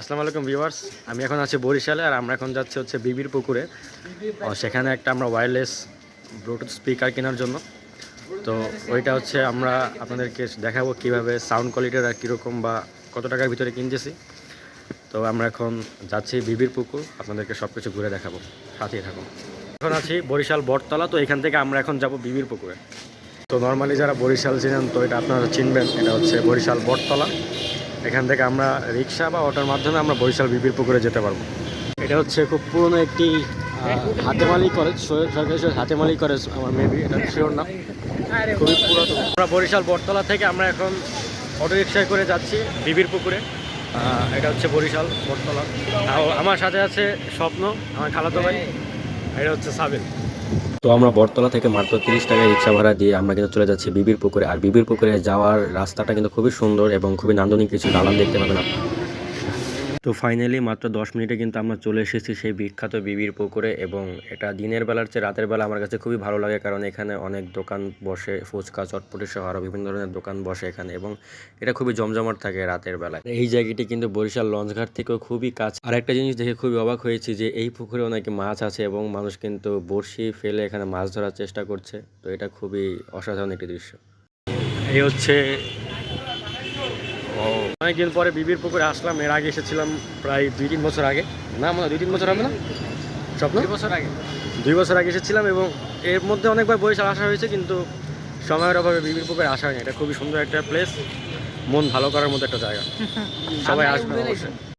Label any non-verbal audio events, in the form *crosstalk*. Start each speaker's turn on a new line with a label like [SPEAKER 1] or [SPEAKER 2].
[SPEAKER 1] আসসালামু আলাইকুম ভিউয়ার্স। আমি এখন আছি বরিশালে আর আমরা এখন যাচ্ছি হচ্ছে বিবির পুকুরে। সেখানে একটা আমরা ওয়্যারলেস ব্লুটুথ স্পিকার কেনার জন্য। তো ওইটা হচ্ছে আমরা আপনাদেরকে দেখাবো কীভাবে সাউন্ড কোয়ালিটির আর কীরকম বা কত টাকার ভিতরে কিনতেছি। তো আমরা এখন যাচ্ছি বিবির পুকুর, আপনাদেরকে সব কিছু ঘুরে দেখাবো। সাথে থাকুন। এখন আছি বরিশাল বটতলা, তো এখান থেকে আমরা এখন যাব বিবির পুকুরে। তো নর্মালি যারা বরিশাল চিনেন, তো এটা আপনারা চিনবেন, এটা হচ্ছে বরিশাল বটতলা। এখান থেকে আমরা রিক্সা বা অটোর মাধ্যমে আমরা বরিশাল বিপির পুকুরে যেতে পারব। এটা হচ্ছে খুব পুরনো একটি হাতেমালি কলেজ সৈয়দ সরকারি সৈয়দ হাতেমালি কলেজ আমার মেবি এটা শিওর না। খুবই পুরাতন। আমরা বরিশাল বটতলা থেকে আমরা এখন অটো রিক্সায় করে যাচ্ছি বিবির পুকুরে। এটা হচ্ছে বরিশাল বটতলা। আমার সাথে আছে স্বপ্ন, আমার খালাতো ভাই। এটা হচ্ছে সাবেল। তো আমরা বটতলা থেকে মাত্র তিরিশ টাকায় রিক্সা ভাড়া দিয়ে আমরা কিন্তু চলে যাচ্ছি বিবির পুকুরে। আর বিবির পুকুরে যাওয়ার রাস্তাটা কিন্তু খুবই সুন্দর এবং খুবই নান্দনিক কিছু দালান দেখতে পাবেন আপনারা। তো ফাইনালি মাত্র দশ মিনিটে কিন্তু আমরা চলে এসেছি সেই বিখ্যাত বিবির পুকুরে এবং এটা দিনের বেলার চেয়ে রাতের বেলা আমার কাছে খুবই ভালো লাগে কারণ এখানে অনেক দোকান বসে, ফুচকা চটপটি সহ আরও বিভিন্ন ধরনের দোকান বসে এখানে এবং এটা খুবই জমজমাট থাকে রাতের বেলায়। এই জায়গাটি কিন্তু বরিশাল লঞ্চঘাট থেকেও খুবই কাছ। আর একটা জিনিস দেখে খুবই অবাক হয়েছি যে এই পুকুরেও নাকি মাছ আছে এবং মানুষ কিন্তু বড়শি ফেলে এখানে মাছ ধরার চেষ্টা করছে। তো এটা খুবই অসাধারণ একটি দৃশ্য। এই হচ্ছে, ও অনেকদিন পরে বিবির পুকুরে আসলাম। এর আগে এসেছিলাম প্রায় দুই তিন বছর আগে। না মনে দুই তিন বছর হবে না? স্বপ্ন? দুই বছর আগে। দুই বছর আগে এসেছিলাম এবং এর মধ্যে অনেকবার বয়স আসা হয়েছে কিন্তু সময়ের অভাবে বিবির পুকুরে আসা হয়নি। এটা খুবই সুন্দর একটা প্লেস মন ভালো করার মতো একটা জায়গা। *laughs* সবাই আসবে অবশ্যই।